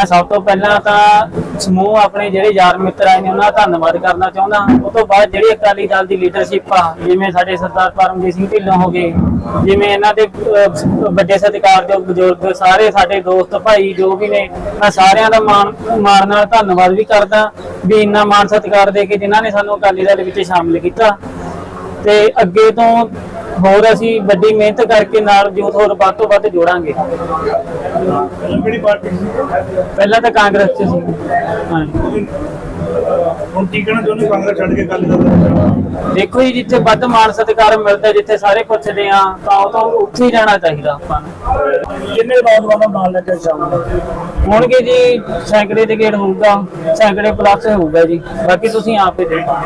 ਮੈਂ ਸਭ ਤੋਂ ਪਹਿਲਾਂ ਤਾਂ ਸਮੂਹ ਆਪਣੇ ਜਿਹੜੇ ਯਾਰ ਮਿੱਤਰ ਆਏ ਨੇ ਉਹਨਾਂ ਦਾ ਧੰਨਵਾਦ ਕਰਨਾ ਚਾਹੁੰਦਾ। ਹਾਂ ਉਸ ਤੋਂ ਬਾਅਦ ਜਿਹੜੀ ਅਕਾਲੀ ਦਲ ਦੀ ਲੀਡਰਸ਼ਿਪ ਆ ਜਿਵੇਂ ਸਾਡੇ ਸਰਦਾਰ ਪਰਮਜੀਤ ਸਿੰਘ ਢਿੱਲੋਂ ਹੋ ਗਏ ਜਿਵੇਂ ਇਹਨਾਂ ਦੇ ਅਹ, ਵੱਡੇ ਸਤਿਕਾਰਯੋਗ ਬਜ਼ੁਰਗ ਸਾਰੇ ਸਾਡੇ ਦੋਸਤ ਭਾਈ ਜੋ ਵੀ ਨੇ ਮੈਂ ਸਾਰਿਆਂ ਦਾ ਮਾਣ ਮਾਣ ਨਾਲ ਧੰਨਵਾਦ ਵੀ ਕਰਦਾ ਵੀ ਇੰਨਾ ਮਾਣ ਸਤਿਕਾਰ ਦੇ ਕੇ ਜਿਨ੍ਹਾਂ ਨੇ ਸਾਨੂੰ ਅਕਾਲੀ ਦਲ ਵਿੱਚ ਸ਼ਾਮਿਲ ਕੀਤਾ। ਤੇ ਅੱਗੇ ਤੋਂ ਹੋਰ ਅਸੀਂ ਵੱਡੀ ਮਿਹਨਤ ਕਰਕੇ ਨਾਲ ਯੂਥ ਹੋਰ ਵੱਧ ਤੋਂ ਵੱਧ ਜੋੜਾਂਗੇ। ਕਿਹੜੀ ਪਾਰਟੀ ਸੀ ਪਹਿਲਾਂ ਤਾਂ ਕਾਂਗਰਸ ਚ ਸੀ। ਹੁਣ ਕੀ ਕਹਿਣਾ ਚਾਹੁੰਦੇ ਕਾਂਗਰਸ ਛੱਡ ਕੇ ਅਕਾਲੀ ਦਲ ਦੇ ਵਿੱਚ? ਦੇਖੋ ਜੀ ਜਿੱਥੇ ਵੱਧ ਮਾਣ ਸਤਿਕਾਰ ਮਿਲਦਾ ਜਿੱਥੇ ਸਾਰੇ ਪੁੱਛਦੇ ਆ ਤਾਂ ਉਹ ਤਾਂ ਉੱਥੇ ਹੀ ਜਾਣਾ ਚਾਹੀਦਾ ਆਪਾਂ ਨੂੰ। ਕਿੰਨੇ ਨੌਜਵਾਨਾਂ ਨਾਲ ਲੈ ਕੇ ਸ਼ਾਮਲ ਹੋਣਗੇ ਜੀ ਸੈਂਕੜੇ ਦੇ ਗੇੜ ਹੋਊਗਾ ਸੈਂਕੜੇ ਪਲੱਸ ਹੋਊਗਾ ਜੀ। ਬਾਕੀ ਤੁਸੀਂ ਆਪ ਹੀ ਦੇਖੋ।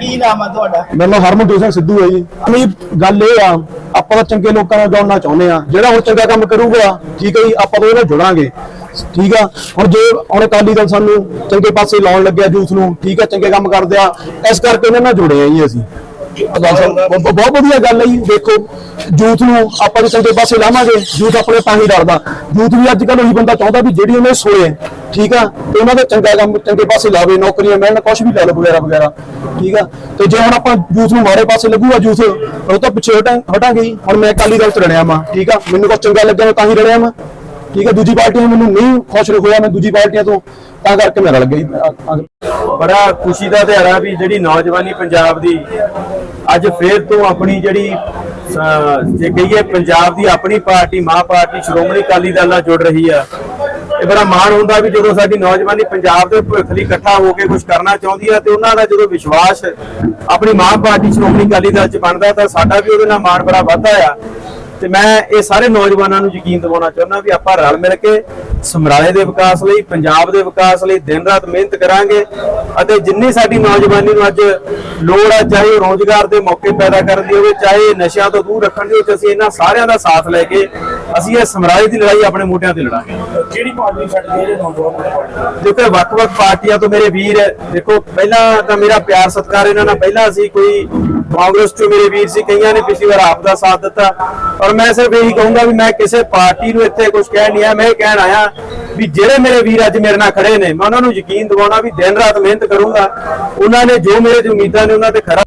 ਕੀ ਨਾਮ ਆ ਤੁਹਾਡਾ? ਮੇਰਾ ਨਾਮ ਹਰਮਨਜੋਤ ਸਿੰਘ ਸਿੱਧੂ ਹੈ ਜੀ। ਨਹੀਂ ਗੱਲ ਇਹ ਆ, ਆਪਾਂ ਤਾਂ ਚੰਗੇ ਲੋਕਾਂ ਨਾਲ ਜੁੜਨਾ ਚਾਹੁੰਦੇ ਆ। ਜਿਹੜਾ ਹੁਣ ਚੰਗਾ ਕੰਮ ਕਰੂਗਾ, ਠੀਕ ਹੈ ਜੀ, ਆਪਾਂ ਤਾਂ ਉਹਦੇ ਨਾਲ ਜੁੜਾਂਗੇ। ਠੀਕ ਆ? ਹੁਣ ਜੇ, ਹੁਣ ਅਕਾਲੀ ਦਲ ਸਾਨੂੰ ਚੰਗੇ ਪਾਸੇ ਲਾਉਣ ਲੱਗਿਆ ਜੂਸ ਨੂੰ, ਠੀਕ ਆ, ਚੰਗੇ ਕੰਮ ਕਰਦੇ ਆ, ਇਸ ਕਰਕੇ ਇਹਨਾਂ ਨਾਲ ਜੁੜੇ ਆ ਜੀ ਅਸੀਂ। ਗੱਲ ਸੁਣ- ਬ- ਬਹੁਤ ਵਧੀਆ ਗੱਲ ਹੈ ਜੀ, ਦੇਖੋ, ਜੂਥ ਨੂੰ ਆਪਾਂ ਜੇ ਚੰਗੇ ਪਾਸੇ ਲਾਵਾਂਗੇ, ਜੂਥ ਆਪਣੇ ਤਾਂ ਹੀ ਡਰਦਾ ਜੂਥ ਵੀ ਅੱਜ ਕੱਲ੍ਹ ਉਹੀ ਬੰਦਾ ਚਾਹੁੰਦਾ ਵੀ ਜਿਹੜੀ ਉਹਨੇ ਸੋਏ ਠੀਕ ਆ, ਤੇ ਉਹਨਾਂ ਦਾ ਚੰਗਾ ਕੰਮ ਚੰਗੇ ਪਾਸੇ ਲਾਵੇ, ਨੌਕਰੀਆਂ ਮਿਲਣ ਕੁਝ ਵੀ ਲੈ ਵਗੈਰਾ ਵਗੈਰਾ, ਠੀਕ ਆ। ਤੇ ਜੇ ਹੁਣ ਆਪਾਂ ਜੂਥ ਨੂੰ ਮਾੜੇ ਪਾਸੇ ਲੱਗੂਗਾ ਜੂਥ, ਉਹ ਤਾਂ ਪਿੱਛੇ ਹਟਾ ਹਟਾਂਗੇ ਹੀ ਹੁਣ ਮੈਂ ਅਕਾਲੀ ਦਲ ਚ ਰਣਿਆ ਵਾਂ, ਠੀਕ ਆ। ਮੈਨੂੰ ਕੁਛ ਚੰਗਾ ਲੱਗਿਆ, ਮੈਂ ਤਾਂ ਹੀ ਰਣਿਆ ਵਾਂ, ਠੀਕ ਆ। ਦੂਜੀ ਪਾਰਟੀਆਂ ਮੈਨੂੰ ਨਹੀਂ ਖੁਸ਼ ਹੋਇਆ ਮੈਂ ਦੂਜੀ ਪਾਰਟੀਆਂ ਤੋਂ। ਤਾਂ ਕਰਕੇ ਮੈਂ ਰਲ ਗਈ ਬੜਾ ਖੁਸ਼ੀ ਦਾ ਦਿਹਾੜਾ ਵੀ ਜਿਹੜੀ ਨੌਜਵਾਨੀ ਪੰਜਾਬ ਦੀ ਅੱਜ ਫੇਰ ਤੋਂ ਆਪਣੀ ਜਿਹੜੀ ਜੇ ਕਹੀਏ ਪੰਜਾਬ ਦੀ ਆਪਣੀ ਪਾਰਟੀ ਮਾਂ ਪਾਰਟੀ ਸ਼੍ਰੋਮਣੀ ਅਕਾਲੀ ਦਲ ਨਾਲ ਜੁੜ ਰਹੀ ਆ, ਇਹ ਬੜਾ ਮਾਣ ਹੁੰਦਾ ਵੀ ਜਦੋਂ ਸਾਡੀ ਨੌਜਵਾਨੀ ਪੰਜਾਬ ਦੇ ਭਵਿੱਖ ਲਈ ਇਕੱਠਾ ਹੋ ਕੇ ਕੁਝ ਕਰਨਾ ਚਾਹੁੰਦੀ ਆ ਤੇ ਉਹਨਾਂ ਦਾ ਜਦੋਂ ਵਿਸ਼ਵਾਸ ਆਪਣੀ ਮਾਂ ਪਾਰਟੀ ਸ਼੍ਰੋਮਣੀ ਅਕਾਲੀ ਦਲ 'ਚ ਬਣਦਾ ਤਾਂ ਸਾਡਾ ਵੀ ਉਹਦੇ ਨਾਲ ਮਾਣ ਬੜਾ ਵੱਧਦਾ ਆ। ਤੇ ਮੈਂ ਇਹ ਸਾਰੇ ਨੌਜਵਾਨਾਂ ਨੂੰ ਯਕੀਨ ਦਿਵਾਉਣਾ ਚਾਹੁੰਦਾ ਵੀ ਆਪਾਂ ਰਲ ਮਿਲ ਕੇ ਸਮਰਾਲੇ ਦੇ ਵਿਕਾਸ ਲਈ ਪੰਜਾਬ ਦੇ ਵਿਕਾਸ ਲਈ ਦਿਨ ਰਾਤ ਮਿਹਨਤ ਕਰਾਂਗੇ ਅਤੇ ਜਿੰਨੀ ਸਾਡੀ ਨੌਜਵਾਨੀ ਨੂੰ ਅੱਜ ਲੋੜ ਆ ਚਾਹੇ ਰੋਜ਼ਗਾਰ ਦੇ ਮੌਕੇ ਪੈਦਾ ਕਰਨ ਦੀ ਹੋਵੇ ਚਾਹੇ ਨਸ਼ਿਆਂ ਤੋਂ ਦੂਰ ਰੱਖਣ ਦੀ ਹੋਵੇ ਅਸੀਂ ਇਹਨਾਂ ਸਾਰਿਆਂ ਦਾ ਸਾਥ ਲੈ ਕੇ ਅਸੀਂ ਇਹ ਸਮਰਾਲੇ ਦੀ ਲੜਾਈ ਆਪਣੇ ਮੋਢਿਆਂ ਤੇ ਲੜਾਂਗੇ। ਕਿਹੜੀ ਪਾਰਟੀ ਛੱਡ ਕੇ ਜਿਹੜੇ ਨੌਜਵਾਨ ਦੇਖੋ ਵੱਖ-ਵੱਖ ਪਾਰਟੀਆਂ ਤੋਂ ਮੇਰੇ ਵੀਰ ਦੇਖੋ ਪਹਿਲਾਂ ਤਾਂ ਮੇਰਾ ਪਿਆਰ ਸਤਿਕਾਰ ਇਹਨਾਂ ਨਾਲ ਪਹਿਲਾਂ ਸੀ ਕੋਈ ਕਾਂਗਰਸ ਤੋਂ ਮੇਰੇ ਵੀਰ ਸੀ ਕਈਆਂ ਨੇ ਪਿਛਲੀ ਵਾਰ ਆਪ ਦਾ ਸਾਥ ਦਿੱਤਾ। ਔਰ ਮੈਂ ਸਿਰਫ ਇਹੀ ਕਹੂੰਗਾ ਵੀ ਮੈਂ ਕਿਸੇ ਪਾਰਟੀ ਨੂੰ ਇੱਥੇ ਕੁਝ ਕਹਿਣ ਨਹੀਂ ਆ ਮੈਂ ਇਹ ਕਹਿਣ ਆਇਆ ਵੀ ਜਿਹੜੇ ਮੇਰੇ ਵੀਰ ਅੱਜ ਮੇਰੇ ਨਾਲ ਖੜੇ ਨੇ, ਮੈਂ ਉਹਨਾਂ ਨੂੰ ਯਕੀਨ ਦਿਵਾਉਣਾ ਵੀ ਦਿਨ ਰਾਤ ਮਿਹਨਤ ਕਰੂੰਗਾ। ਉਹਨਾਂ ਨੇ ਜੋ ਮੇਰੇ ਤੇ ਉਮੀਦਾਂ ਨੇ, ਉਹਨਾਂ ਤੇ ਖਰਾ